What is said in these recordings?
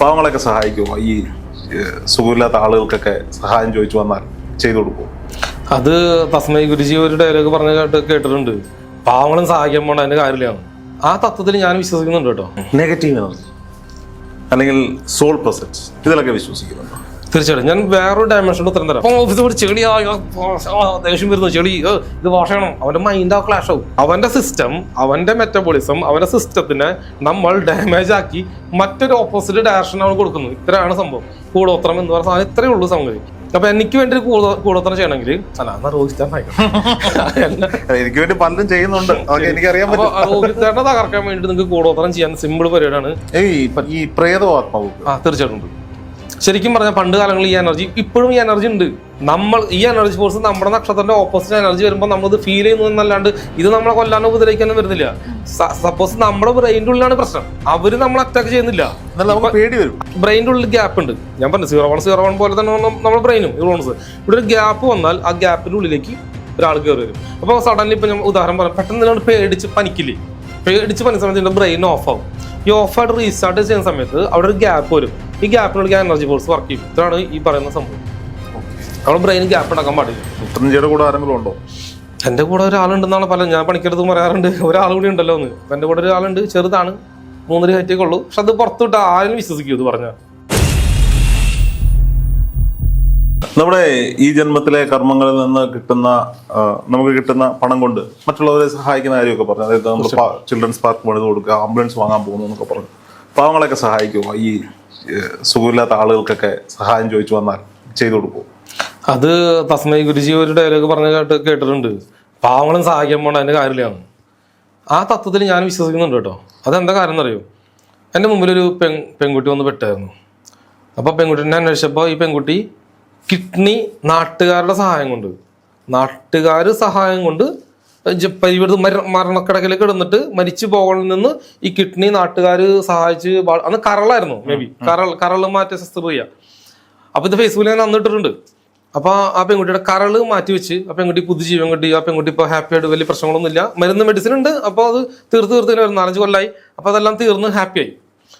പാവങ്ങളൊക്കെ സഹായിക്കുമോ? ഈ സുഖമില്ലാത്ത ആളുകൾക്കൊക്കെ സഹായം ചോദിച്ചു വന്നാൽ ചെയ്തു കൊടുക്കും അത് തസ്മൈ ഗുരുജി ഒരു ഡയലോഗ് പറഞ്ഞ കേട്ട് കേട്ടിട്ടുണ്ട്. പാവങ്ങളും സഹായിക്കാൻ പോണ അതിന്റെ കാര്യമാണ് ആ തത്വത്തിൽ ഞാൻ വിശ്വസിക്കുന്നുണ്ട് കേട്ടോ. നെഗറ്റീവ് എനർജി അല്ലെങ്കിൽ സോൾ പ്രസൻസ് ഇതിലൊക്കെ വിശ്വസിക്കുന്നുണ്ടോ? തീർച്ചയായിട്ടും. ഞാൻ വേറൊരു ഡയമെൻഷനിൽ ഉത്തരം തരാം. അപ്പം ഓഫീസ് ഒരു ചെളി ദേഷ്യം വരുന്നു. ചെളി ഇത് വാഷ് ചെയ്യണം അവന്റെ മൈൻഡ് ആ ക്ലാഷ് ആവും. അവന്റെ സിസ്റ്റം അവന്റെ മെറ്റബോളിസം അവന്റെ സിസ്റ്റത്തിനെ നമ്മൾ ഡാമേജ് ആക്കി മറ്റൊരു ഓപ്പോസിറ്റ് ഡയറക്ഷൻ അവൻ കൊടുക്കുന്നു ഇത്രയാണ് സംഭവം. കൂടോത്രം എന്ന് പറഞ്ഞ സാധനം ഇത്രയേ ഉള്ളൂ സംഗതി. അപ്പൊ എനിക്ക് വേണ്ടി ഒരു കൂടോ- കൂടോത്രം ചെയ്യണമെങ്കിൽ അല്ല എന്നാ റോഹിത് എനിക്ക് വേണ്ടി പലരും ചെയ്യുന്നുണ്ട്. അതൊക്കെ എനിക്കറിയാൻ അപ്പൊ പറ്റും. റോഹിത് ചേട്ടനെ തകർക്കാൻ വേണ്ടി നിങ്ങൾക്ക് കൂടോത്രം ചെയ്യാൻ സിമ്പിൾ പരിപാടിയാണ്. ഈ ആ തീർച്ചയായിട്ടും. ശരിക്കും പറഞ്ഞ പണ്ട് കാലങ്ങളിൽ ഈ എനർജി ഇപ്പോഴും ഈ എനർജി ഉണ്ട്. നമ്മൾ ഈ എനർജി ഫോഴ്സ് നമ്മുടെ നക്ഷത്രത്തിന്റെ ഓപ്പോസിറ്റ് എനർജി വരുമ്പോൾ നമ്മൾ ഇത് ഫീൽ ചെയ്യുന്നു എന്നല്ലാണ്ട് ഇത് നമ്മളെ കൊല്ലാനോ ഉപദ്രവിക്കാനോ വരുന്നില്ല. സപ്പോസ് നമ്മുടെ ബ്രെയിന്റെ ഉള്ളിലാണ് പ്രശ്നം. അവർ നമ്മളെ അറ്റാക്ക് ചെയ്യുന്നില്ല. പേടി വരും. ബ്രെയിന്റെ ഉള്ളിൽ ഗ്യാപ്പ് ഉണ്ട്. ഞാൻ പറഞ്ഞു സീറോ വൺ സീറോ വൺ പോലെ തന്നെ നമ്മുടെ ബ്രെയിനും ന്യൂറോൺസ് ഇവിടെ ഒരു ഗ്യാപ്പ് വന്നാൽ ആ ഗ്യാപ്പിന്റെ ഉള്ളിലേക്ക് ഒരാൾ കയറി വരും. അപ്പോൾ സഡൻലി ഇപ്പൊ ഞാൻ ഉദാഹരണം പറയാം പെട്ടെന്ന് നിങ്ങൾ പേടിച്ച് പനിക്കില്ലേ? പേടിച്ച് പനി സമയത്ത് ബ്രെയിൻ ഓഫ് ആവും. ഈ ഓഫ് ആയിട്ട് റീസ്റ്റാർട്ട് ചെയ്യുന്ന സമയത്ത് അവിടെ ഒരു ഗ്യാപ്പ് വരും. ഈ ഗ്യാപ്പിനുള്ള എനർജി ഫോഴ്സ് വർക്ക് ചെയ്യും. ഇതാണ് ഈ പറയുന്ന സംഭവം. നമ്മുടെ ബ്രെയിൻ ഗ്യാപ്പ് ഉണ്ടാക്കാൻ പാടില്ല. ഉത്തരഞ്ചിയുടെ കൂടെ ആരെങ്കിലും ഉണ്ടോ? എന്റെ കൂടെ ഒരാളുണ്ടെന്നാണ് പല ഞാൻ പണിക്കെടുത്ത് പറയാറുണ്ട്. ഒരാൾ കൂടി ഉണ്ടല്ലോ എന്ന്. എന്റെ എന്റെ കൂടെ ഒരാളുണ്ട് ചെറുതാണ്. മൂന്നര ഹൈറ്റേക്ക് ഉള്ളൂ. പക്ഷെ അത് പുറത്തുവിട്ട് ആരും വിശ്വസിക്കൂ ഇത് പറഞ്ഞാൽ. നമ്മുടെ ഈ ജന്മത്തിലെ കർമ്മങ്ങളിൽ നിന്ന് കിട്ടുന്ന നമുക്ക് കിട്ടുന്ന പണം കൊണ്ട് മറ്റുള്ളവരെ സഹായിക്കുന്ന കാര്യമൊക്കെ പറഞ്ഞു. അതായത് നമ്മൾ ചിൽഡ്രൻസ് പാർക്ക് പണിത് കൊടുക്കുക ആംബുലൻസ് വാങ്ങാൻ പോകുന്നു എന്നൊക്കെ പറഞ്ഞു. പാവങ്ങളെയൊക്കെ സഹായിക്കുമോ ഈ സുഖമില്ലാത്ത ആളുകൾക്കൊക്കെ സഹായം ചോദിച്ചു വന്നാൽ ചെയ്തു കൊടുക്കും അത് തസ്മൈ ഗുരുജി ഒരു ഡയലോഗ് പറഞ്ഞ കേട്ട് കേട്ടിട്ടുണ്ട്. പാവങ്ങളും സഹായിക്കാൻ പോണ അതിന്റെ കാര്യമില്ലാണ്. ആ തത്വത്തിൽ ഞാൻ വിശ്വസിക്കുന്നുണ്ട് കേട്ടോ. അതെന്താ കാര്യം എന്നറിയോ എന്റെ മുമ്പിലൊരു പെൺ പെൺകുട്ടി വന്ന് പെട്ടായിരുന്നു. അപ്പോൾ പെൺകുട്ടീനെ അന്വേഷിച്ചപ്പോൾ ഈ പെൺകുട്ടി കിഡ്നി നാട്ടുകാരുടെ സഹായം കൊണ്ട് നാട്ടുകാർ സഹായം കൊണ്ട് മര മരണക്കിടക്കിൽ കിടന്നിട്ട് മരിച്ചു പോകണം നിന്ന് ഈ കിഡ്നി നാട്ടുകാർ സഹായിച്ച് അന്ന് കരളായിരുന്നു മേ ബി കരൾ കരൾ മാറ്റിയ ശസ്ത്രക്രിയ. അപ്പൊ ഇത് ഫേസ്ബുക്കിൽ ഞാൻ അന്നിട്ടിട്ടുണ്ട് അപ്പൊ ആ പെൺകുട്ടിയുടെ കരൾ മാറ്റി വെച്ച് ആ പെൺകുട്ടി പുതുജീവൻ കിട്ടി ആ പെൺകുട്ടി ഇപ്പൊ ഹാപ്പി ആയിട്ട് വലിയ പ്രശ്നങ്ങളൊന്നും ഇല്ല മരുന്ന് മെഡിസിൻ ഉണ്ട്. അപ്പോൾ അത് തീർത്ത് തീർത്ത് ഒരു നാലഞ്ച് കൊല്ലായി. അപ്പൊ അതെല്ലാം തീർന്ന് ഹാപ്പി ആയി.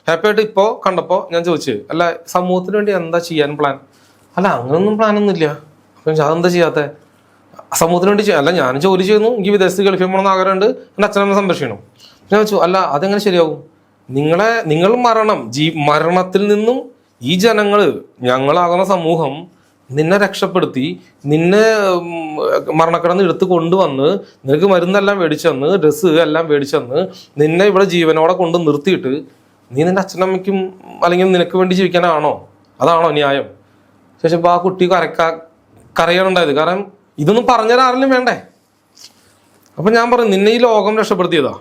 ഹാപ്പി ആയിട്ട് ഇപ്പോ കണ്ടപ്പോ ഞാൻ ചോദിച്ചു അല്ല സമൂഹത്തിന് വേണ്ടി എന്താ ചെയ്യാൻ പ്ലാൻ അല്ല അങ്ങനൊന്നും ഇല്ല അപ്പൊ അതെന്താ ചെയ്യാത്തെ? സമൂഹത്തിന് വേണ്ടി അല്ല ഞാൻ ജോലി ചെയ്യുന്നു. എനിക്ക് വിദേശത്ത് ഗൾഫിൽ പോകണമെന്ന് ആഗ്രഹമുണ്ട്. എന്റെ അച്ഛനമ്മ സംരക്ഷിക്കണം. ഞാൻ വെച്ചു അല്ല അതെങ്ങനെ ശരിയാവും നിങ്ങളെ നിങ്ങൾ മരണം ജീ മരണത്തിൽ നിന്നും ഈ ജനങ്ങൾ ഞങ്ങളാകുന്ന സമൂഹം നിന്നെ രക്ഷപ്പെടുത്തി നിന്നെ മരണക്കിടന്ന് എടുത്ത് കൊണ്ടുവന്ന് നിനക്ക് മരുന്നെല്ലാം മേടിച്ചെന്ന് ഡ്രസ്സ് എല്ലാം മേടിച്ചെന്ന് നിന്നെ ഇവിടെ ജീവനോടെ കൊണ്ട് നിർത്തിയിട്ട് നീ നിന്റെ അച്ഛനമ്മയ്ക്കും അല്ലെങ്കിൽ നിനക്ക് വേണ്ടി ജീവിക്കാനാണോ? അതാണോ ന്യായം? ശേഷം ആ കുട്ടി കരക്കാ കരയാനുണ്ടായത്. കാരണം ഇതൊന്നും പറഞ്ഞുതരാറിലും വേണ്ടേ? അപ്പൊ ഞാൻ പറഞ്ഞു നിന്നെ ഈ ലോകം രക്ഷപ്പെടുത്തിയതാ.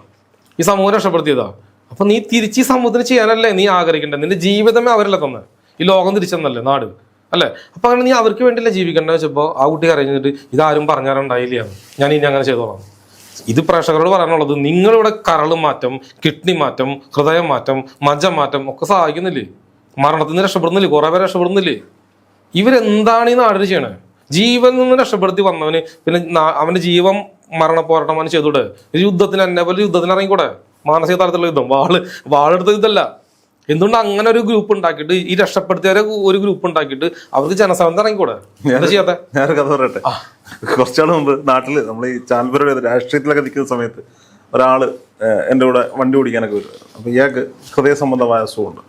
ഈ സമൂഹം രക്ഷപ്പെടുത്തിയതാ. അപ്പൊ നീ തിരിച്ച് ഈ സമൂഹത്തിന് ചെയ്യാനല്ലേ നീ ആഗ്രഹിക്കേണ്ടത് നിന്റെ ജീവിതമേ അവരല്ല തന്നെ. ഈ ലോകം തിരിച്ചെന്നല്ലേ നാട്. അല്ലേ? അപ്പൊ അങ്ങനെ നീ അവർക്ക് വേണ്ടിയല്ലേ ജീവിക്കേണ്ടത് വെച്ചപ്പോൾ ആ കുട്ടി അറിഞ്ഞിട്ട് ഇതാരും പറഞ്ഞാറുണ്ടായില്ല ഞാൻ ഇനി അങ്ങനെ ചെയ്തോളാം. ഇത് പ്രേക്ഷകരോട് പറയാനുള്ളത് നിങ്ങളിവിടെ കരൾ മാറ്റം കിഡ്നി മാറ്റം ഹൃദയം മാറ്റം മജ്ജ മാറ്റം ഒക്കെ സഹായിക്കുന്നില്ലേ? മരണത്തിൽ നിന്ന് രക്ഷപ്പെടുന്നില്ലേ? കുറെ പേര് രക്ഷപ്പെടുന്നില്ലേ? ഇവരെന്താണ് ഈ നാടിന് ചെയ്യണേ? ജീവൻ നിന്ന് രക്ഷപ്പെടുത്തി വന്നവന് പിന്നെ അവന്റെ ജീവൻ മരണ പോരാട്ടം അവന് ചെയ്തൂടെ യുദ്ധത്തിന് എന്നെ പോലെ യുദ്ധത്തിന് ഇറങ്ങിക്കൂടെ? മാനസിക തലത്തിലുള്ള യുദ്ധം. വാൾ വാളെടുത്ത യുദ്ധമല്ല. എന്തുകൊണ്ട് അങ്ങനെ ഒരു ഗ്രൂപ്പ് ഉണ്ടാക്കിയിട്ട് ഈ രക്ഷപ്പെടുത്തിയവരെ ഒരു ഗ്രൂപ്പ് ഉണ്ടാക്കിയിട്ട് അവർക്ക് ജനസംഖ്യ ഇറങ്ങിക്കൂടെ? ചെയ്യാത്തെ? ഞാനൊരു കഥ പറയട്ടെ. കുറച്ചാൾ മുമ്പ് നാട്ടിൽ നമ്മൾ ഈ ചാനൽ രാഷ്ട്രീയത്തിലൊക്കെ നിൽക്കുന്ന സമയത്ത് ഒരാൾ എന്റെ എന്റെ കൂടെ വണ്ടി ഓടിക്കാനൊക്കെ വരും. അപ്പൊ ഇയാൾക്ക് ഹൃദയ സംബന്ധമായ അസുഖമുണ്ട്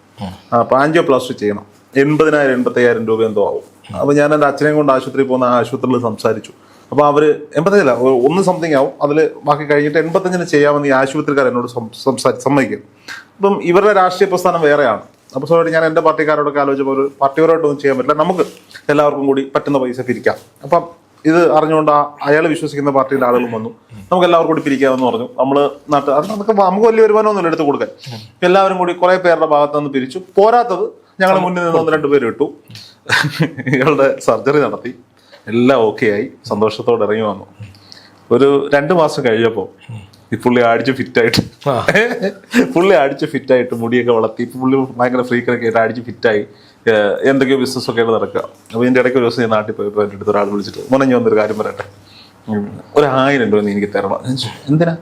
പാഞ്ചോ പ്ലാസ്റ്റിക് ചെയ്യണം. എൺപതിനായിരം എൺപത്തയ്യായിരം രൂപ എന്തോ ആവും. അപ്പൊ ഞാൻ എന്റെ അച്ഛനെയും കൊണ്ട് ആശുപത്രിയിൽ പോകുന്ന ആശുപത്രിയിൽ സംസാരിച്ചു. അപ്പൊ അവർ എൺപത്തഞ്ചല്ല ഒന്ന് സംതിങ് ആവും. അതിൽ ബാക്കി കഴിഞ്ഞിട്ട് എൺപത്തഞ്ചിന് ചെയ്യാമെന്ന് ഈ ആശുപത്രിക്കാർ എന്നോട് സംസാരിച്ച് സംസാരി സമ്മതിക്കും. അപ്പം ഇവരുടെ രാഷ്ട്രീയ പ്രസ്ഥാനം വേറെയാണ്. അപ്പോൾ സോറി ഞാൻ എന്റെ പാർട്ടിക്കാരോടൊക്കെ ആലോചിച്ചപ്പോൾ ഒരു പാർട്ടിയോടൊന്നും ചെയ്യാൻ പറ്റില്ല. നമുക്ക് എല്ലാവർക്കും കൂടി പറ്റുന്ന പൈസ പിരിക്കാം അപ്പം ഇത് അറിഞ്ഞുകൊണ്ട് അയാൾ വിശ്വസിക്കുന്ന പാർട്ടിയിലെ ആളുകളും വന്നു. നമുക്ക് എല്ലാവർക്കും കൂടി പിരിക്കാമെന്ന് പറഞ്ഞു. നമ്മൾ നാട്ടിൽ അത് നമുക്ക് നമുക്ക് വലിയ വരുമാനമൊന്നുമില്ല എടുത്ത് കൊടുക്കാൻ. എല്ലാവരും കൂടി കുറെ പേരുടെ ഭാഗത്ത് നിന്ന് പിരിച്ചു. പോരാത്തത് ഞങ്ങൾ മുന്നിൽ നിന്ന് ഒന്ന് രണ്ടുപേരും പേര് ഇട്ടു. ഇയാളുടെ സർജറി നടത്തി. എല്ലാം ഓക്കെ ആയി. സന്തോഷത്തോടെ ഇറങ്ങി വന്നു. ഒരു രണ്ട് മാസം കഴിഞ്ഞപ്പോൾ ഈ പുള്ളി അടിച്ച് ഫിറ്റായിട്ട് ആയിട്ട് പുള്ളി അടിച്ച് ഫിറ്റായിട്ട് മുടിയൊക്കെ വളർത്തി. പുള്ളി ഭയങ്കര ഫ്രീക്കറൊക്കെ ആയിട്ട് അടിച്ച് ഫിറ്റായി എന്തൊക്കെയോ ബിസിനസ് ഒക്കെ ആയിട്ട് നടക്കുക. അപ്പോൾ ഇതിന്റെ ഇടയ്ക്ക് ഒരു ദിവസം ഞാൻ നാട്ടിൽ പോയപ്പോൾ എന്റെ അടുത്ത് ഒരാൾ വിളിച്ചിട്ട് മോനെ ഞാൻ വന്നൊരു കാര്യം പറയട്ടെ. ഒരു ആയിരം രൂപ നീ എനിക്ക് തരണം. എന്തിനാ?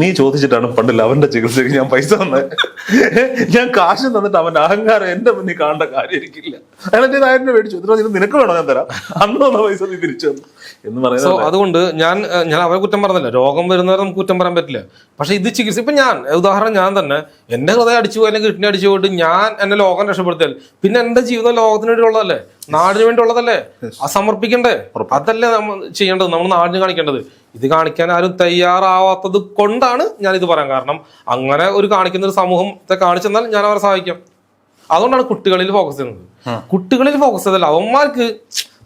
നീ ചോദിച്ചിട്ടാണ് പണ്ട് ലവന്റെ ചികിത്സയ്ക്ക് ഞാൻ പൈസ തന്നെ. ഞാൻ കാശ് തന്നിട്ട് അവന്റെ അഹങ്കാരം എന്റെ മുന്നിൽ കാണേണ്ട കാര്യമായിരിക്കില്ല. അയാൾ എന്റെ ആയിരം രൂപ മേടിച്ചു. ഇത്ര ഇത് നിനക്ക് വേണോ? ഞാൻ തരാം. അന്ന് തന്ന പൈസ നീ തിരിച്ചു തന്നു. എന്ന് പറയുന്നത് അതുകൊണ്ട് ഞാൻ ഞാൻ അവരെ കുറ്റം പറഞ്ഞില്ല. രോഗം വരുന്നവരെ നമുക്ക് കുറ്റം പറയാൻ പറ്റില്ല. പക്ഷെ ഇത് ചികിത്സ ഇപ്പൊ ഞാൻ ഉദാഹരണം ഞാൻ തന്നെ. എന്റെ ഹൃദയം അടിച്ചു പോയി അല്ലെങ്കിൽ കിഡ്നി അടിച്ചു പോയിട്ട് ഞാൻ എന്നെ ലോകം രക്ഷപ്പെടുത്തിയാൽ പിന്നെ എന്റെ ജീവിതം ലോകത്തിന് വേണ്ടി ഉള്ളതല്ലേ നാടിന് വേണ്ടി ഉള്ളതല്ലേ സമർപ്പിക്കണ്ടേ? അതല്ലേ നമ്മൾ ചെയ്യേണ്ടത്? നമ്മൾ നാടിന് കാണിക്കേണ്ടത്? ഇത് കാണിക്കാൻ ആരും തയ്യാറാവാത്തത് കൊണ്ടാണ് ഞാൻ ഇത് പറയാൻ കാരണം. അങ്ങനെ ഒരു കാണിക്കുന്ന ഒരു സമൂഹത്തെ കാണിച്ചെന്നാൽ ഞാൻ അവരെ സഹായിക്കാം. അതുകൊണ്ടാണ് കുട്ടികളിൽ ഫോക്കസ് ചെയ്യുന്നത്. കുട്ടികളിൽ ഫോക്കസ് ചെയ്തല്ല അവന്മാർക്ക്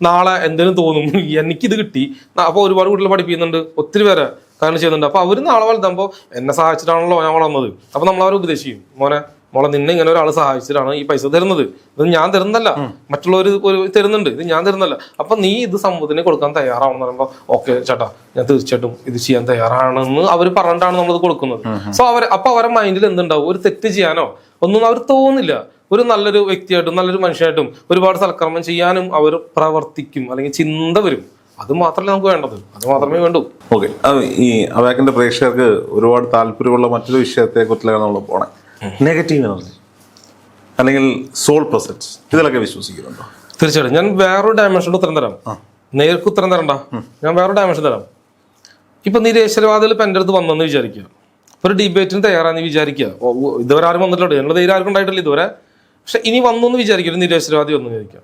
നാളെ എന്തെങ്കിലും തോന്നും എനിക്കിത് കിട്ടി. അപ്പൊ ഒരുപാട് കുട്ടികൾ പഠിപ്പിക്കുന്നുണ്ട് ഒത്തിരി പേരെ കാരണം ചെയ്യുന്നുണ്ട്. അപ്പൊ അവർ നാളെ വലുതാകുമ്പോൾ എന്നെ സഹായിച്ചിട്ടാണല്ലോ ഞാൻ വളർന്നത്. അപ്പൊ നമ്മൾ അവരെ ഉപദേശിക്കും. മോനെ മോളെ നിന്നെ ഇങ്ങനെ ഒരാൾ സഹായിച്ചിട്ടാണ് ഈ പൈസ തരുന്നത്. ഇത് ഞാൻ തരുന്നല്ല മറ്റുള്ളവർ ഒരു തരുന്നുണ്ട്. ഇത് ഞാൻ തരുന്നല്ല അപ്പൊ നീ ഇത് സമൂഹത്തിന് കൊടുക്കാൻ തയ്യാറാവണം എന്ന് പറയുമ്പോൾ ഓക്കെ ചേട്ടാ ഞാൻ തീർച്ചയായിട്ടും ഇത് ചെയ്യാൻ തയ്യാറാണെന്ന് അവർ പറഞ്ഞിട്ടാണ് നമ്മളിത് കൊടുക്കുന്നത്. സോ അവർ അപ്പൊ അവരുടെ മൈൻഡിൽ എന്തുണ്ടാവും? ഒരു തെറ്റ് ചെയ്യാനോ? ഒന്നും അവർ തോന്നില്ല. ഒരു നല്ലൊരു വ്യക്തിയായിട്ടും നല്ലൊരു മനുഷ്യനായിട്ടും ഒരുപാട് സൽക്കർമ്മം ചെയ്യാനും അവർ പ്രവർത്തിക്കും. അല്ലെങ്കിൽ ചിന്ത വരും. അത് മാത്രമല്ല നമുക്ക് വേണ്ടത്. അത് മാത്രമേ വേണ്ടൂ. ഓക്കെ ഈ അവാക്കിന്റെ പ്രേക്ഷകർക്ക് ഒരുപാട് താല്പര്യമുള്ള മറ്റൊരു വിഷയത്തെ കുറിച്ചാണ് നമ്മൾ പോണേ. നെഗറ്റീവ് എനർജി അല്ലെങ്കിൽ സോൾ പ്രസൻസ് ഇതിലൊക്കെ വിശ്വസിക്കുന്നുണ്ടോ? തീർച്ചയായിട്ടും. ഞാൻ വേറൊരു ഡയമെൻഷൻ ഉത്തരം തരാം. നേർക്ക് ഉത്തരം തരണ്ട. ഞാൻ വേറൊരു ഡയമെൻഷൻ തരാം. ഇപ്പൊ നിരീശ്വരവാദികൾ ഇപ്പൊ എന്റെ അടുത്ത് വന്നെന്ന് വിചാരിക്കുക. ഒരു ഡിബേറ്റിന് തയ്യാറാന്ന് വിചാരിക്കുക. ഇതുവരെ ആരും വന്നിട്ടുണ്ട് ഞങ്ങൾ ധൈര്യം ആർക്കും ഉണ്ടായിട്ടില്ല ഇതുവരെ. പക്ഷെ ഇനി വന്നു എന്ന് വിചാരിക്കുക. ഒരു നിരീശ്വരവാദി വന്നു വിചാരിക്കുക.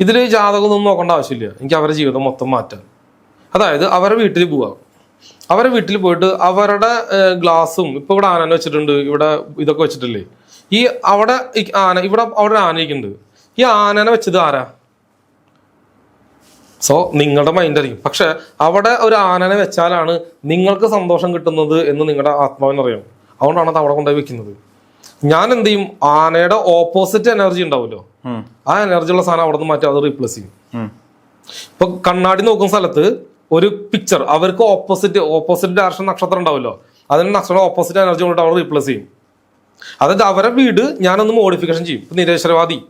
ഇതിൽ ജാതകമൊന്നും നോക്കേണ്ട ആവശ്യമില്ല. എനിക്ക് അവരുടെ ജീവിതം മൊത്തം മാറ്റാൻ. അതായത് അവരുടെ വീട്ടിൽ പോവാം. അവരുടെ വീട്ടിൽ പോയിട്ട് അവരുടെ ഗ്ലാസും ഇപ്പൊ ഇവിടെ ആന വെച്ചിട്ടുണ്ട് ഇവിടെ ഇതൊക്കെ വെച്ചിട്ടില്ലേ? ഈ അവിടെ ആന ഇവിടെ അവിടെ ഒരു ആന ഈ ആനനെ വെച്ചത് ആരാ? സോ നിങ്ങളുടെ മൈൻഡ് അറിയും പക്ഷെ അവിടെ ഒരു ആനനെ വെച്ചാലാണ് നിങ്ങൾക്ക് സന്തോഷം കിട്ടുന്നത് എന്ന് നിങ്ങളുടെ ആത്മാവിനറിയാം അതുകൊണ്ടാണ് അത് അവിടെ കൊണ്ടുപോയി വെക്കുന്നത്. ഞാൻ എന്ത് ചെയ്യും? ആനയുടെ ഓപ്പോസിറ്റ് എനർജി ഉണ്ടാവുമല്ലോ. ആ എനർജി ഉള്ള സാധനം അവിടെ നിന്ന് മാറ്റി അത് റീപ്ലേസ് ചെയ്യും. ഇപ്പൊ കണ്ണാടി നോക്കുന്ന സ്ഥലത്ത് ഒരു പിക്ചർ അവർക്ക് ഓപ്പോസിറ്റ് ഓപ്പോസിറ്റ് ഡയറക്ഷൻ നക്ഷത്രം ഉണ്ടാവുമല്ലോ. അതിന് നക്ഷത്രം ഓപ്പോസിറ്റ് എനർജി കൊണ്ട് അവർ റീപ്ലേസ് ചെയ്യും. അതായത് അവരുടെ വീട് ഞാനൊന്ന് മോഡിഫിക്കേഷൻ ചെയ്യും. ഇപ്പൊ നിരേശ്വരവാദി.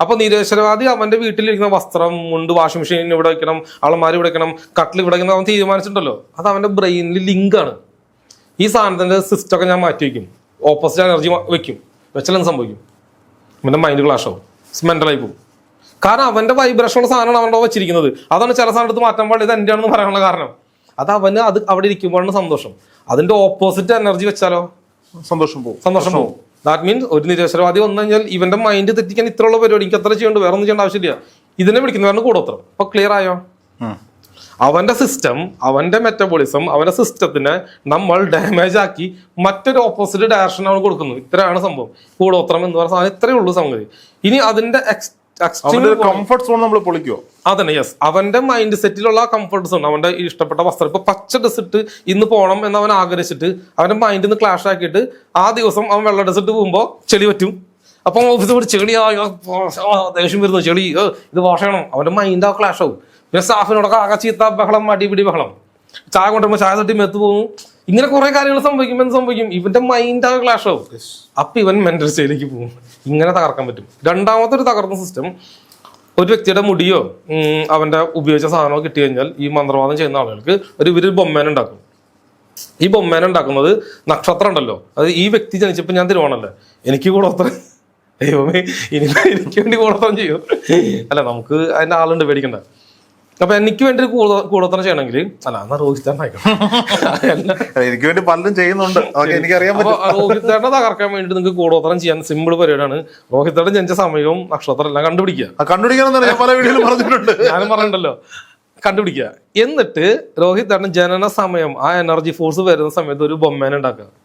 അപ്പൊ നിരേശ്വരവാദി അവന്റെ വീട്ടിലിരിക്കുന്ന വസ്ത്രം മുണ്ട് വാഷിംഗ് മെഷീൻ ഇവിടെ വെക്കണം അളമാരി ഇവിടെ വെക്കണം കട്ടിൽ ഇവിടെ വെക്കണം അവൻ തീരുമാനിച്ചിട്ടുണ്ടല്ലോ. അത് അവന്റെ ബ്രെയിനിൽ ലിങ്ക് ആണ്. ഈ സാധനത്തിന്റെ സിസ്റ്റം ഒക്കെ ഞാൻ മാറ്റി വയ്ക്കും ഓപ്പോസിറ്റ് എനർജി വെക്കും. വെച്ചാൽ എന്ത് സംഭവിക്കും? അവന്റെ മൈൻഡ് ആവും. മെന്റലായി പോകും കാരണം അവന്റെ വൈബ്രേഷനുള്ള സാധനമാണ് അവന്റെ വെച്ചിരിക്കുന്നത്. അതാണ് ചില സാധനം എടുത്ത് മാറ്റാൻ പാടില്ല ഇത് എന്റെയാണെന്ന് പറയാനുള്ള കാരണം. അത് അവന് അത് അവിടെ ഇരിക്കുമ്പോഴാണ് സന്തോഷം. അതിന്റെ ഓപ്പോസിറ്റ് എനർജി വെച്ചാലോ? സന്തോഷം പോകും സന്തോഷം പോകും ദാറ്റ് മീൻസ് ഒരു നിരീശ്വരവാദി വന്നു കഴിഞ്ഞാൽ ഇവന്റെ മൈൻഡ് തെറ്റിക്കാൻ ഇത്രയുള്ള പരിപാടി എനിക്ക് അത്ര ചെയ്യേണ്ട വേറെ ഒന്നും ചെയ്യേണ്ട ആവശ്യമില്ല. ഇതിനെ വിളിക്കുന്നവരാണ് കൂടോത്രം. അപ്പൊ ക്ലിയർ ആയോ? അവന്റെ സിസ്റ്റം അവന്റെ മെറ്റബോളിസം അവന്റെ സിസ്റ്റത്തിനെ നമ്മൾ ഡാമേജ് ആക്കി മറ്റൊരു ഓപ്പോസിറ്റ് ഡയറക്ഷൻ ആണ് കൊടുക്കുന്നത്. ഇത്രയാണ് സംഭവം. കൂടോത്രം എന്ന് പറഞ്ഞാൽ സാധനം ഇത്രയേ ഉള്ളൂ സംഗതി. ഇനി അതിന്റെ അവന്റെ കംഫർട്ട് സോൺ നമ്മൾ പൊളിക്കോ അതന്നെ യെസ് അവന്റെ മൈൻഡ് സെറ്റിലുള്ള കംഫർട്ട് സോൺ അവന്റെ ഇഷ്ടപ്പെട്ട വസ്ത്രം. ഇപ്പൊ പച്ച ഡ്രസ് ഇട്ട് ഇന്ന് പോകണം എന്ന് അവൻ ആഗ്രഹിച്ചിട്ട് അവന്റെ മൈൻഡിൽ നിന്ന് ക്ലാഷ് ആക്കിയിട്ട് ആ ദിവസം അവൻ വെള്ള ഡ്രസ് ഇട്ട് പോകുമ്പോ ചെളി പറ്റും. അപ്പൊ ഓഫീസിൽ പോയി ചെളി ആ, ആ, ആ, ദേഷ്യം വരുന്നു. ചെളി ഇത് വാഷ് ചെയ്യണം. അവന്റെ മൈൻഡ് ആ ക്ലാഷ് ആവും. പിന്നെ സ്റ്റാഫിനോടൊക്കെ ആകെ ചീത്ത ബഹളം അടിപിടി ബഹളം. ചായ കൊണ്ടുവരുമ്പോൾ ചായ തട്ടി മെത്ത് പോകും ഇങ്ങനെ കുറെ കാര്യങ്ങൾ സംഭവിക്കും എന്ത് സംഭവിക്കും? ഇവന്റെ മൈൻഡ് ആ ക്ലാഷ് ആവും. അപ്പൊ ഇവൻ മെന്റൽ സ്റ്റേജിലേക്ക് പോകും. ഇങ്ങനെ തകർക്കാൻ പറ്റും. രണ്ടാമത്തെ ഒരു തകർന്ന സിസ്റ്റം ഒരു വ്യക്തിയുടെ മുടിയോ അവന്റെ ഉപയോഗിച്ച സാധനമോ കിട്ടി കഴിഞ്ഞാൽ ഈ മന്ത്രവാദം ചെയ്യുന്ന ആളുകൾക്ക് ഒരു ഇവർ ബൊമ്മേനെ ഉണ്ടാക്കും. ഈ ബൊമ്മേനെ ഉണ്ടാക്കുന്നത് നക്ഷത്രം ഉണ്ടല്ലോ. അത് ഈ വ്യക്തി ജനിച്ചപ്പോൾ ഞാൻ തിരുവോണല്ലേ എനിക്ക് കൂടോത്രം ദൈവമേ ഇനി എനിക്ക് വേണ്ടി കൂടോത്രം ചെയ്യും. അല്ല നമുക്ക് അതിന്റെ ആളുണ്ട് പേടിക്കണ്ട. അപ്പൊ എനിക്ക് വേണ്ടി ഒരു കൂടോ- കൂടോത്രം ചെയ്യണമെങ്കിൽ അല്ല എന്നാ രോഹിത് എനിക്ക് വേണ്ടി പലരും ചെയ്യുന്നുണ്ട്. എനിക്കറിയാം രോഹിത് തകർക്കാൻ വേണ്ടി നിങ്ങൾക്ക് കൂടോത്രം ചെയ്യാൻ സിമ്പിൾ പരിപാടിയാണ്. രോഹിത്തേട്ടൻ ജനിച്ച സമയവും നക്ഷത്രം എല്ലാം കണ്ടുപിടിക്കുക. കണ്ടുപിടിക്കണം ഞാൻ പല വീഡിയോയിലും പറഞ്ഞിട്ടുണ്ട്. ഞാനും പറഞ്ഞിട്ടുണ്ടല്ലോ കണ്ടുപിടിക്കുക. എന്നിട്ട് രോഹിത് ജനന സമയം ആ എനർജി ഫോഴ്സ് വരുന്ന സമയത്ത് ഒരു ബൊമ്മേനെ ഉണ്ടാക്കുക.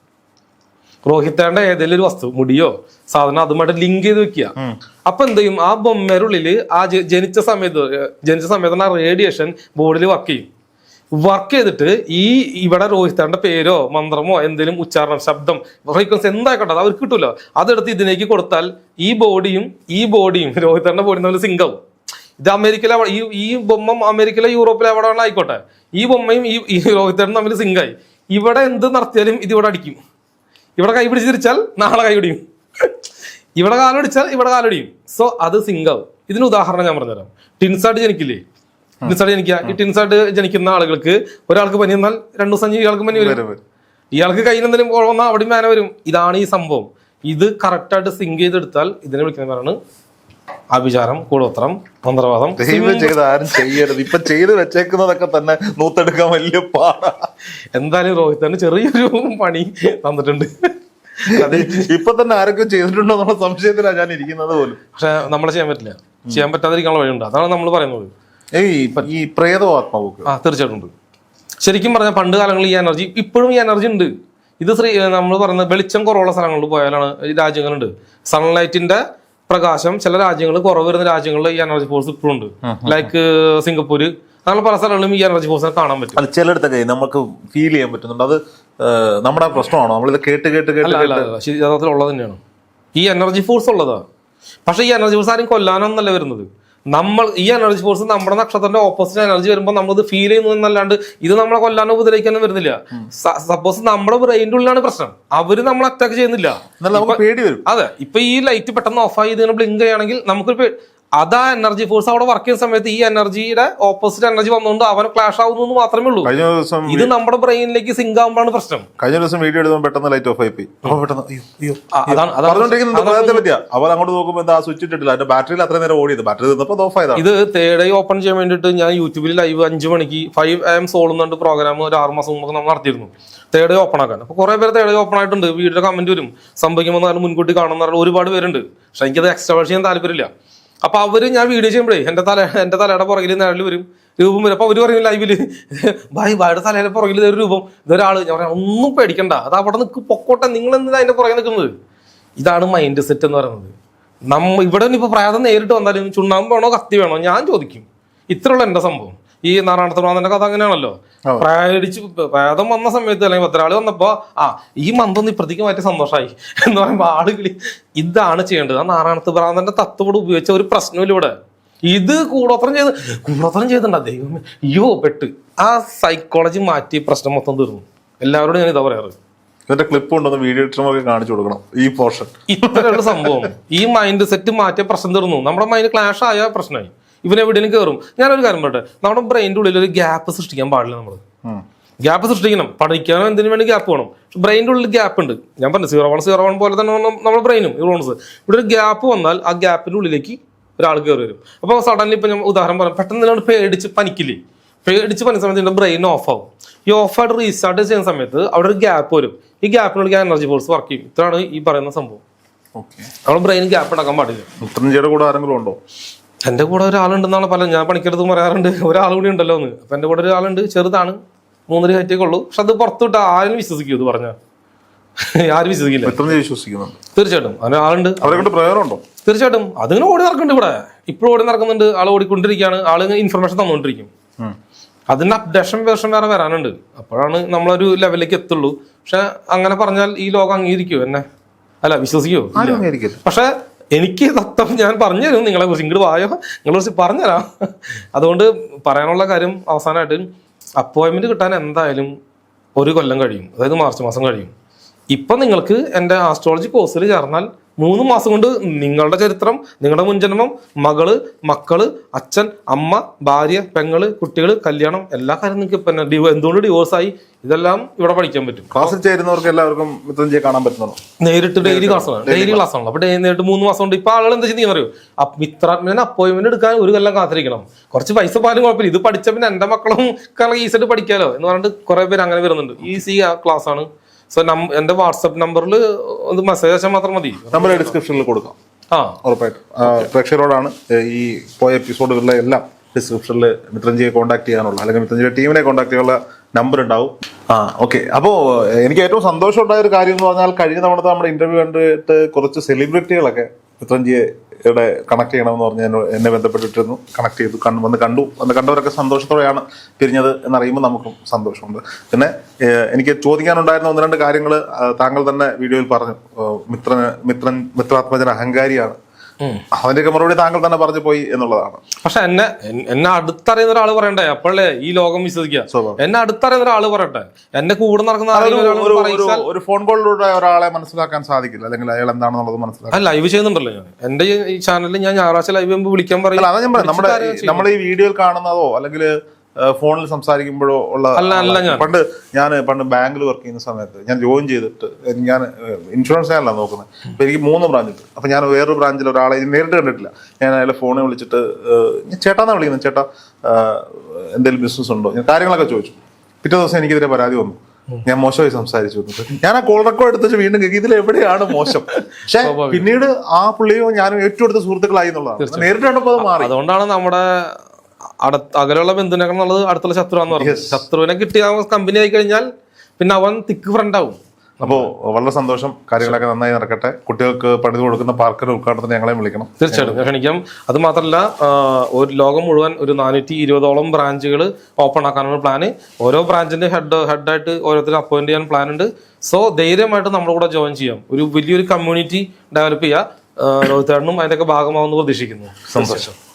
രോഹിത്തേണ്ട ഏതെങ്കിലും ഒരു വസ്തു മുടിയോ സാധനം അതുമായിട്ട് ലിങ്ക് ചെയ്ത് വെക്കുക. അപ്പൊ എന്ത് ചെയ്യും? ആ ബൊമ്മയുടെ ആ ജനിച്ച സമയത്ത് ജനിച്ച സമയത്ത് ആ റേഡിയേഷൻ ബോഡിയിൽ വർക്ക് ചെയ്യും. വർക്ക് ചെയ്തിട്ട് ഈ ഇവിടെ രോഹിത്തേണ്ട പേരോ മന്ത്രമോ എന്തെങ്കിലും ഉച്ചാരണം ശബ്ദം ഫ്രീക്വൻസി എന്തായിക്കോട്ടെ അത് അവർക്ക് കിട്ടൂല. അതെടുത്ത് ഇതിലേക്ക് കൊടുത്താൽ ഈ ബോഡിയും ഈ ബോഡിയും രോഹിതന്റെ ബോഡിയും തമ്മിൽ സിംഗാവും ഇത് അമേരിക്കയിലെ ഈ ഈ ബൊമ്മ അമേരിക്കയിലെ യൂറോപ്പിലെ എവിടെ വേണം ആയിക്കോട്ടെ. ഈ ബൊമ്മയും ഈ രോഹിത്തേട്ടനും തമ്മിൽ സിങ്കായി ഇവിടെ എന്ത് നടത്തിയാലും ഇത് ഇവിടെ അടിക്കും. ഇവിടെ കൈ പിടിച്ച് തിരിച്ചാൽ നാളെ കൈ പിടിയും. ഇവിടെ കാലൊടിച്ചാൽ ഇവിടെ കാലൊടിയും. സോ അത് സിങ്കാവും ഇതിന് ഉദാഹരണം ഞാൻ പറഞ്ഞുതരാം. ടിൻസായിട്ട് ജനിക്കില്ലേ? ടിൻസായിട്ട് ജനിക്കുക ഈ ടിൻസായിട്ട് ജനിക്കുന്ന ആളുകൾക്ക് ഒരാൾക്ക് പനി വന്നാൽ രണ്ടു ദിവസം ഇയാൾക്ക് പനി വരും. ഇയാൾക്ക് കയ്യിൽ എന്തെങ്കിലും കുഴപ്പം അവിടെ മേന വരും. ഇതാണ് ഈ സംഭവം. ഇത് കറക്റ്റായിട്ട് സിങ്ക് ചെയ്തെടുത്താൽ ഇതിനെ വിളിക്കുന്നവരാണ് അഭിചാരം കൂടോത്രം മന്ത്രവാദം. ചെയ്ത് ആരും ചെയ്യരുത്. ഇപ്പൊ ചെയ്ത് വെച്ചേക്കുന്നതൊക്കെ തന്നെ നൂത്തെടുക്കാൻ വലിയ പാടാ. എന്തായാലും രോഹിത്തിന് ചെറിയൊരു പണി തന്നിട്ടുണ്ട്. അത് ഇപ്പൊ തന്നെ ആരൊക്കെ ചെയ്തിട്ടുണ്ടോ എന്നുള്ള സംശയത്തിലാണ് ഞാൻ ഇരിക്കുന്നത് പോലും. പക്ഷെ നമ്മളെ ചെയ്യാൻ പറ്റില്ല. ചെയ്യാൻ പറ്റാതിരിക്കാനുള്ള വഴിയുണ്ട്. അതാണ് നമ്മൾ പറയുന്നത്. ഏയ് ഈ പ്രേതവാത്മാവൊക്കെ. ആ തീർച്ചയായിട്ടും ഉണ്ട്. ശരിക്കും പറഞ്ഞാൽ പണ്ട് കാലങ്ങളിൽ ഈ എനർജി ഇപ്പോഴും ഈ എനർജി ഉണ്ട്. ഇത് ശ്രീ നമ്മൾ പറയുന്നത് വെളിച്ചം കുറവുള്ള സ്ഥലങ്ങളിൽ പോയാലാണ് ഈ രാജ്യങ്ങളുണ്ട്. സൺലൈറ്റിന്റെ പ്രകാശം ചില രാജ്യങ്ങൾ കുറവ് വരുന്ന രാജ്യങ്ങളിൽ ഈ എനർജി ഫോഴ്സ് ഇപ്പോഴും ഉണ്ട്. ലൈക്ക് സിംഗപ്പൂര് അങ്ങനെ പല സ്ഥലങ്ങളിലും ഈ എനർജി ഫോഴ്സിനെ കാണാൻ പറ്റും. അത് ചിലയിടത്തൊക്കെ നമുക്ക് ഫീൽ ചെയ്യാൻ പറ്റുന്നുണ്ട്. അത് നമ്മുടെ പ്രശ്നമാണോ? നമ്മളിത് കേട്ട് കേട്ട് കേട്ട് യഥാർത്ഥത്തിൽ ഉള്ളത് തന്നെയാണ്. ഈ എനർജി ഫോഴ്സ് ഉള്ളതാ. പക്ഷെ ഈ എനർജി ഫോഴ്സ് ആരും കൊല്ലാനൊന്നല്ല വരുന്നത്. നമ്മൾ ഈ എനർജി ഫോഴ്സ് നമ്മുടെ നക്ഷത്രത്തിന്റെ ഓപ്പോസിറ്റ് എനർജി വരുമ്പോൾ നമ്മൾ ഇത് ഫീൽ ചെയ്യുന്നു എന്നല്ലാണ്ട് ഇത് നമ്മളെ കൊല്ലാനോ ഉപദ്രവിക്കാനോ വരുന്നില്ല. സപ്പോസ് നമ്മുടെ ബ്രെയിന്റെ ഉള്ളിലാണ് പ്രശ്നം. അവർ നമ്മൾ അറ്റാക്ക് ചെയ്യുന്നില്ല. നമുക്ക് പേടി വരും. അതെ. ഇപ്പൊ ഈ ലൈറ്റ് പെട്ടെന്ന് ഓഫ് ആയി ഇതിനെ ബ്ലിങ്ക് ചെയ്യുകയാണെങ്കിൽ നമുക്കൊരു അതാ എനർജി ഫോഴ്സ് അവിടെ വർക്ക് ചെയ്യുന്ന സമയത്ത് ഈ എനർജിയുടെ ഓപ്പോസിറ്റ് എനർജി വന്നുകൊണ്ട് അവൻ ക്ലാഷ് ആവുന്നു എന്ന് മാത്രമേ ഉള്ളൂ. കഴിഞ്ഞ ദിവസം ഇത് നമ്മുടെ ബ്രെയിനിലേക്ക് സിങ്ക് ആകുമ്പോഴാണ് പ്രശ്നം. കഴിഞ്ഞ ദിവസം വീഡിയോ എടുക്കുമ്പോൾ പെട്ടെന്ന് ലൈറ്റ് ഓഫ് ആയി പോയി അവൻ അങ്ങോട്ട് നോക്കുമ്പോൾ എന്താ സ്വിച്ച് ഇട്ടിട്ടില്ല. അതിന്റെ ബാറ്ററിയിൽ അത്ര നേരം ഓടിയത്. ബാറ്ററി തന്നപ്പോൾ ഓഫ് ആയതാണ്. ഇത് തേർഡ് ഐ ഓപ്പൺ ചെയ്യാൻ വേണ്ടിയിട്ട് ഞാൻ യൂട്യൂബിൽ ലൈവ് അഞ്ച് മണിക്ക് ഫൈവ് എം സോളുന്നുണ്ട് പ്രോഗ്രാം ഒരു ആറ് മാസം മുമ്പ് നമ്മൾ നടത്തിയിരുന്നു. തേർഡ് ഐ ഓപ്പൺ ആക്കാൻ. അപ്പോൾ കുറേ പേര് തേർഡ് ഐ ഓപ്പൺ ആയിട്ടുണ്ട്. വീഡിയോ കമന്റ് വരും. സംഭവിക്കുമ്പോൾ പറഞ്ഞാൽ മുൻകൂട്ടി കാണുന്ന ഒരുപാട് പേരുണ്ട്. പക്ഷെ എനിക്കത് എക്സ്ട്രാ ചെയ്യാൻ താല്പര്യമില്ല. അപ്പൊ അവർ ഞാൻ വീഡിയോ ചെയ്യുമ്പോഴേ എന്റെ തല എന്റെ തലയുടെ പുറകിൽ നിഴൽ വരും? രൂപം വരും. അപ്പൊ അവർ പറയും ലൈവിൽ ഭായ് ഭായുടെ തലയുടെ പുറകിൽ ഒരു രൂപം ഇതൊരാൾ. ഞാൻ പറയാം ഒന്നും പേടിക്കണ്ട. അത് അവിടെ നിൽക്ക് പൊക്കോട്ടെ. നിങ്ങൾ എന്തിനാ അതിന്റെ പുറകെ നിൽക്കുന്നത് ഇതാണ് മൈൻഡ് സെറ്റ് എന്ന് പറയുന്നത്. നമ്മ ഇവിടെ ഇപ്പൊ പ്രായം നേരിട്ട് വന്നാലും ചുണ്ണാമ്പ് വേണോ കത്തി വേണോ? ഞാൻ ചോദിക്കും. ഇത്രയുള്ള എന്റെ സംഭവം. ഈ നാരായണത്ത് പ്രാന്തന്റെ കഥ അങ്ങനെയാണല്ലോ. പ്രായടിച്ച് പ്രേതം വന്ന സമയത്ത് അല്ലെങ്കിൽ പത്രാൾ വന്നപ്പോ ആ ഈ മന്ത്രം നീ പ്രതിക്ക് മാറ്റി സന്തോഷമായി എന്ന് പറയുമ്പോ ആളുകളി ഇതാണ് ചെയ്യേണ്ടത്. ആ നാരായണത്ത് പ്രാന്തന്റെ തത്വോട് ഉപയോഗിച്ച ഒരു പ്രശ്നമില്ല ഇവിടെ. ഇത് കൂടോത്രം ചെയ്ത് കൂടോത്രം ചെയ്തിട്ടുണ്ടാ. ദൈവമേ. അയ്യോ പെട്ട്. ആ സൈക്കോളജി മാറ്റി പ്രശ്നം മൊത്തം തീർന്നു. എല്ലാവരോടും ഞാൻ ഇതാ പറയാറ്. ഇതിന്റെ ക്ലിപ്പ് ഉണ്ടെന്ന് വീഡിയോ എഡിറ്റർമാർക്ക് കാണിച്ചു കൊടുക്കണം. ഈ പോർഷൻ ഇത്രയുള്ള സംഭവം. ഈ മൈൻഡ് സെറ്റ് മാറ്റിയ പ്രശ്നം തീർന്നു. നമ്മുടെ മൈൻഡ് ക്ലാഷ് ആയ പ്രശ്നമായി. ഇവൻ എവിടെയും കയറും ഞാനൊരു കാര്യം പറയട്ടെ. നമ്മുടെ ബ്രെയിന്റെ ഉള്ളിൽ ഒരു ഗ്യാപ്പ് സൃഷ്ടിക്കാൻ പാടില്ല നമ്മൾ ഗ്യാപ്പ് സൃഷ്ടിക്കണം. പഠിക്കാനോ എന്തിനു വേണ്ടി ഗ്യാപ്പ് വേണം? ബ്രെയിന്റെ ഉള്ളിൽ ഗ്യാപ്പ് ഉണ്ട്. ഞാൻ പറഞ്ഞു സീറോ വൺ സീറോ വൺ പോലെ തന്നെ നമ്മൾ നമ്മുടെ ബ്രെയിനും ന്യൂറോൺസ് ഇവിടെ ഒരു ഗ്യാപ്പ് വന്നാൽ ആ ഗ്യാപ്പിന്റെ ഉള്ളിലേക്ക് ഒരാൾ കയറി വരും. അപ്പോൾ സഡൻലി ഇപ്പം ഞാൻ ഉദാഹരണം പറയാം. പെട്ടെന്ന് നമ്മൾ പേടിച്ച് പനിക്കില്ലേ? പേടിച്ച് പനി സമയത്ത് എന്റെ ബ്രെയിൻ ഓഫ് ആവും ഈ ഓഫായിട്ട് റീസ്റ്റാർട്ട് ചെയ്യുന്ന സമയത്ത് അവിടെ ഒരു ഗ്യാപ്പ് വരും. ഈ ഗ്യാപ്പിനുള്ളിൽ എനർജി ഫോഴ്സ് വർക്ക് ചെയ്യും. ഇത്രയാണ് ഈ പറയുന്ന സംഭവം. ഓക്കെ നമ്മുടെ ബ്രെയിൻ ഗ്യാപ്പ് ഉണ്ടാക്കാൻ പാടില്ല. മുത്തഞ്ചിയുടെ കൂടെ ആരെങ്കിലും ഉണ്ടോ? എന്റെ കൂടെ ഒരാളുണ്ടെന്നാണ് പല ഞാൻ പണിക്കെടുത്ത് പറയാറുണ്ട്. ഒരാൾ കൂടി ഉണ്ടല്ലോ എന്ന്. അപ്പം എന്റെ കൂടെ ഒരാളുണ്ട്. ചെറുതാണ്. മൂന്നര ഹൈറ്റൊക്കെ ഉള്ളൂ. പക്ഷെ അത് പുറത്തുവിട്ട് ആരും വിശ്വസിക്കൂ ഇത് പറഞ്ഞാൽ ആരും വിശ്വസിക്കില്ല. വിശ്വസിക്കുന്നുണ്ട്? തീർച്ചയായിട്ടും. അങ്ങനെ ആളുണ്ട് അവരെ കൊണ്ട് പ്രയോജനം ഉണ്ടോ തീർച്ചയായിട്ടും. അതിങ്ങനെ ഓടി നടക്കുന്നുണ്ട് ഇവിടെ. ഇപ്പോഴും ഓടി നടക്കുന്നുണ്ട്. ആൾ ഓടിക്കൊണ്ടിരിക്കുകയാണ്. ആൾ ഇൻഫർമേഷൻ തന്നുകൊണ്ടിരിക്കും അതിന്റെ അതിന്റെ അപ്ഡേഷൻ വേർഷൻ വേറെ വരാനുണ്ട്. അപ്പോഴാണ് നമ്മളൊരു ലെവലിലേക്ക് എത്തുള്ളൂ. പക്ഷെ അങ്ങനെ പറഞ്ഞാൽ ഈ ലോകം അംഗീകരിക്കുമോ എന്നെ? അല്ല വിശ്വസിക്കുമോ പക്ഷെ എനിക്ക് തത്വം ഞാൻ പറഞ്ഞുതരും. നിങ്ങളെ കുറിച്ച് ഇങ്ങോട്ട് വായോ? നിങ്ങളെ കുറിച്ച് പറഞ്ഞുതരാം. അതുകൊണ്ട് പറയാനുള്ള കാര്യം അവസാനമായിട്ട് അപ്പോയിൻമെന്റ് കിട്ടാൻ എന്തായാലും ഒരു കൊല്ലം കഴിയും. അതായത് മാർച്ച് മാസം കഴിയും. ഇപ്പം നിങ്ങൾക്ക് എന്റെ ആസ്ട്രോളജി കോഴ്സിൽ ചേർന്നാൽ മൂന്ന് മാസം കൊണ്ട് നിങ്ങളുടെ ചരിത്രം നിങ്ങളുടെ മുൻജന്മം മകൾ മക്കൾ അച്ഛൻ അമ്മ ഭാര്യ പെങ്ങൾ കുട്ടികൾ കല്യാണം എല്ലാ കാര്യം നിങ്ങൾക്ക് ഇപ്പൊ ഡിവോ എന്തുകൊണ്ട് ഡിവോഴ്സ് ആയി? ഇതെല്ലാം ഇവിടെ പഠിക്കാൻ പറ്റും. ക്ലാസ്സിൽ ചേരുന്നവർക്ക് എല്ലാവർക്കും മുത്തഞ്ചിയെ കാണാൻ പറ്റുന്നു നേരിട്ട് ഡെയിലി ക്ലാസ് ആണ്. ഡെയിലി ക്ലാസ് ആണല്ലോ അപ്പൊ ഡേ- നേരിട്ട് മൂന്ന് മാസം കൊണ്ട് ഇപ്പൊ ആളുകൾ എന്താ ചെയ്യുന്ന അറിയോ? മിത്രാത്മനെ അപ്പോയിന്റ്മെന്റ് എടുക്കാൻ ഒരു കൊല്ലം കാത്തിരിക്കണം. കുറച്ച് പൈസ പാലും കുഴപ്പമില്ല. ഇത് പഠിച്ച പിന്നെ എന്റെ മക്കളും കാരണം ഈസായിട്ട് പഠിക്കാലോ എന്ന് പറഞ്ഞിട്ട് കുറെ പേര് അങ്ങനെ വരുന്നുണ്ട്. ഈസി ക്ലാസ് ആണ്. സോ എന്റെ വാട്സപ്പ് നമ്പറിൽ ഒന്ന് മെസ്സേജ് അയച്ചാൽ മാത്രം മതി. നമ്മുടെ ഡിസ്ക്രിപ്ഷനിൽ കൊടുക്കാം. ആ. ഉറപ്പായിട്ടും. പ്രേക്ഷകരോടാണ് ഈ പോയ എപ്പിസോഡുകളിലെ എല്ലാം ഡിസ്ക്രിപ്ഷനിൽ മിത്രഞ്ജിയെ കോൺടാക്ട് ചെയ്യാനുള്ള അല്ലെങ്കിൽ മിത്രഞ്ജിയുടെ ടീമിനെ കോൺടാക്ട് ചെയ്യാനുള്ള നമ്പർ ഉണ്ടാവും. ആ ഓക്കെ അപ്പോൾ എനിക്ക് ഏറ്റവും സന്തോഷം ഉണ്ടായ ഒരു കാര്യം എന്ന് പറഞ്ഞാൽ കഴിഞ്ഞ തവണത്തെ നമ്മുടെ ഇന്റർവ്യൂ കണ്ടിട്ട് കുറച്ച് സെലിബ്രിറ്റികളൊക്കെ മിത്രഞ്ചിയുടെ കണക്ട് ചെയ്യണമെന്ന് പറഞ്ഞ് എന്നെ- ബന്ധപ്പെട്ടിട്ടിരുന്നു. കണക്ട് ചെയ്തു. കണ്ടു വന്ന് കണ്ടു. വന്ന് കണ്ടവരൊക്കെ സന്തോഷത്തോടെയാണ് പിരിഞ്ഞത് എന്നറിയുമ്പോൾ നമുക്കും സന്തോഷമുണ്ട്. പിന്നെ എനിക്ക് ചോദിക്കാനുണ്ടായിരുന്ന ഒന്ന് രണ്ട് കാര്യങ്ങൾ താങ്കൾ തന്നെ വീഡിയോയിൽ പറഞ്ഞു. മിത്രന് മിത്രൻ മിത്രാത്മജൻ അഹങ്കാരിയാണ്. അതിന്റെയൊക്കെ മറുപടി താങ്കൾ തന്നെ പറഞ്ഞു പോയി എന്നുള്ളതാണ്. പക്ഷെ എന്നെ എന്നെ അടുത്തറിയുന്ന ഒരാൾ പറയണ്ടേ? അപ്പോഴല്ലേ ഈ ലോകം വിശ്വസിക്കുക. എന്നെ അടുത്തറിയുന്ന ഒരാൾ പറയട്ടെ? എന്നെ കൂടെ നടക്കുന്ന ഒരു ഫോൺ കോളിലൂടെ ഒരാളെ മനസ്സിലാക്കാൻ സാധിക്കില്ല. അല്ലെങ്കിൽ അയാൾ എന്താണെന്നുള്ളത് മനസ്സിലാക്കാൻ ലൈവ് ചെയ്യുന്നുണ്ടല്ലോ ഞാൻ. എന്റെ ഈ ചാനലിൽ ഞാൻ ഞായറാഴ്ച ലൈവ് ചെയ്യുമ്പോൾ വിളിക്കാൻ പറയും. അല്ല അതാ ഞാൻ പറയാം നമ്മുടെ. നമ്മൾ ഈ വീഡിയോയിൽ കാണുന്നതോ അല്ലെങ്കിൽ ഫോണിൽ സംസാരിക്കുമ്പോഴോ ഉള്ള. പണ്ട് ഞാൻ പണ്ട് ബാങ്കിൽ വർക്ക് ചെയ്യുന്ന സമയത്ത് ഞാൻ ജോയിൻ ചെയ്തിട്ട് ഞാൻ ഇൻഷുറൻസ് ചാനലാണ് നോക്കുന്നത്. അപ്പൊ എനിക്ക് മൂന്ന് ബ്രാഞ്ച് ഉണ്ട്. അപ്പൊ ഞാൻ വേറൊരു ബ്രാഞ്ചിൽ ഒരാളെ നേരിട്ട് കണ്ടിട്ടില്ല. ഞാൻ അയാളെ ഫോണിൽ വിളിച്ചിട്ട് ഞാൻ ചേട്ടാന്നാ വിളിക്കുന്നത്? ചേട്ടാ എന്തെങ്കിലും ബിസിനസ് ഉണ്ടോ? ഞാൻ കാര്യങ്ങളൊക്കെ ചോദിച്ചു. പിറ്റേ ദിവസം എനിക്കെതിരെ പരാതി വന്നു. ഞാൻ മോശമായി സംസാരിച്ചു ഞാൻ ആ കോൾ റെക്കോർഡ് എടുത്തിട്ട് വീണ്ടും കേൾക്കും. ഇതിൽ എവിടെയാണ് മോശം? പക്ഷെ പിന്നീട് ആ പുള്ളിയോ ഞാനും ഏറ്റവും അടുത്ത സുഹൃത്തുക്കളായി എന്നുള്ളതാണ്. നേരിട്ട് കണ്ടപ്പോൾ അത് മാറി. അതുകൊണ്ടാണ് നമ്മുടെ അടുത്ത അകലെയുള്ള ബന്ധുവിനേക്കാൾ നല്ലത് അടുത്തുള്ള ശത്രുവാന്ന് പറഞ്ഞു. ശത്രുവിനെ കിട്ടിയ കമ്പനി ആയി കഴിഞ്ഞാൽ പിന്നെ അവൻ തിക്ക് ഫ്രണ്ട് ആവും. അപ്പോൾ വളരെ സന്തോഷം. കാര്യങ്ങളൊക്കെ നന്നായി നടക്കട്ടെ. കുട്ടികൾക്ക് പണിത് കൊടുക്കുന്ന പാർക്കിന്റെ ഉദ്ഘാടനത്തിന് ഞങ്ങളെ വിളിക്കണം. തീർച്ചയായിട്ടും. ക്ഷണിക്കാം. അത് മാത്രമല്ല ഒരു ലോകം മുഴുവൻ ഒരു നാനൂറ്റി ഇരുപതോളം ബ്രാഞ്ചുകൾ ഓപ്പൺ ആക്കാനുള്ള പ്ലാന് ഓരോ ബ്രാഞ്ചിന്റെ ഹെഡ് ഹെഡായിട്ട് ഓരോരുത്തരും അപ്പോയിന്റ് ചെയ്യാൻ പ്ലാൻ ഉണ്ട്. സോ ധൈര്യമായിട്ട് നമ്മുടെ കൂടെ ജോയിൻ ചെയ്യാം. ഒരു വലിയൊരു കമ്മ്യൂണിറ്റി ഡെവലപ്പ് ചെയ്യുക രോഹിത്തേട്ടനും അതിന്റെയൊക്കെ ഭാഗമാവുമെന്ന് പ്രതീക്ഷിക്കുന്നു. സന്തോഷം.